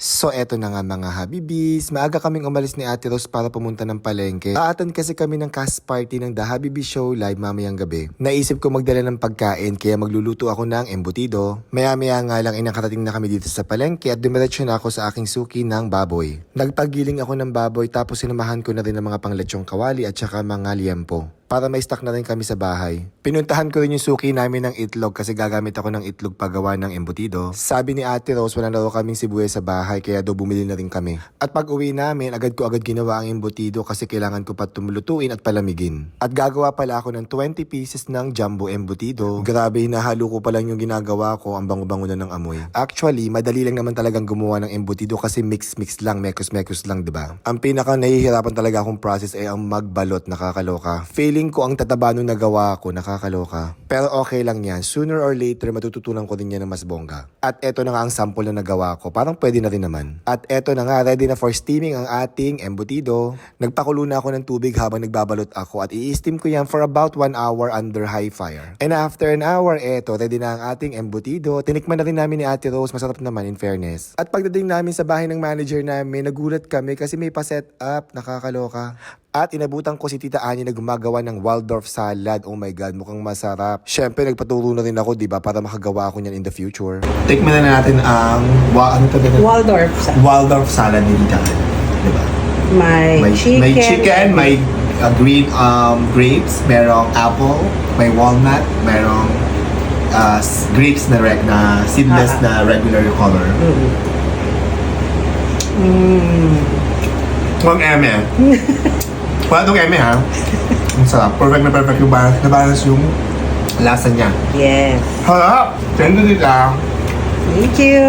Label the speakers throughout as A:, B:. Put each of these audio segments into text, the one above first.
A: So eto na nga mga Habibis, maaga kaming umalis ni Ate Rose para pumunta ng palengke. Aatan kasi kami ng cast party ng The Habibi Show live mamayang gabi. Naisip ko magdala ng pagkain kaya magluluto ako ng embutido. Maya-maya nga lang inakarating na kami dito sa palengke at dumiretso na ako sa aking suki ng baboy. Nagpagiling ako ng baboy tapos sinamahan ko na rin ng mga panglechong kawali at saka mga liempo para may stock na rin kami sa bahay. Pinuntahan ko rin yung suki namin ng itlog kasi gagamit ako ng itlog paggawa ng embutido. Sabi ni Ate Rose wala na raw kaming sibuyas sa bahay kaya daw bumili na rin kami. At pag uwi namin, agad ko agad ginawa ang embutido kasi kailangan ko pa tumulutuin at palamigin. At gagawa pala ako ng 20 pieces ng jumbo embutido. Grabe, hinahalo ko pa lang yung ginagawa ko, ang bango-bango na ng amoy. Actually, madali lang naman talagang gumawa ng embutido kasi mix-mix lang, mekos-mekos lang, di ba? Ang pinaka nahihirapan talaga akong process ay ang magbalot, nakakaloka. Feeling ko ang tataba nung nagawa ko, nakakaloka. Pero okay lang yan. Sooner or later, matututunan ko din yan ng mas bongga. At eto na nga ang sample na nagawa ko. Parang pwede na rin naman. At eto na nga, ready na for steaming ang ating embutido. Nagpakulo na ako ng tubig habang nagbabalot ako at i-steam ko yan for about 1 hour under high fire. And after an hour, eto, ready na ang ating embutido. Tinikman na rin namin ni Ate Rose, masarap naman in fairness. At pagdating namin sa bahay ng manager namin, nagulat kami kasi may pa-set up, nakakaloka. At inabutan ko si Tita Ani na gumagawa ng Waldorf salad. Oh my God, mukhang masarap. Siyempre, nagpaturo na rin ako, di ba, para makagawa ako niyan in the future. Tikman na natin ang, wa, ano to
B: Waldorf. sa-
A: Waldorf salad ni Tita. Di ba?
B: May,
A: May
B: chicken.
A: may, chicken, may uh, green um, grapes, merong apple, may walnut, merong uh, grapes na, reg, na seedless na
B: Ah.
A: regular color.
B: Mm.
A: Huwag eme. Wala itong eme ha. Ang sarap. Perfect na perfect yung balance, na balance yung lasa niya.
B: Yes.
A: Harap! Tendo dita.
B: Thank you.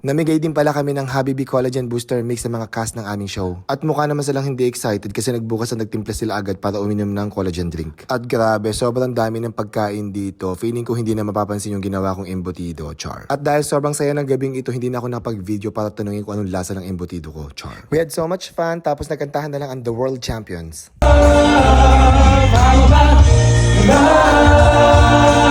A: Namigay din pala kami ng Habibi Collagen Booster Mix sa mga cast ng aming show. At mukha naman silang hindi excited kasi nagbukas na nagtimpla sila agad para uminom ng collagen drink. At grabe, sobrang dami ng pagkain dito. Feeling ko hindi na mapapansin yung ginawa kong embutido, char. At dahil sobrang saya ng gabing ito, hindi na ako nakapag-video para tanungin kung anong lasa ng embutido ko, char. We had so much fun, tapos nagkantahan na lang ang The World Champions. Senhor.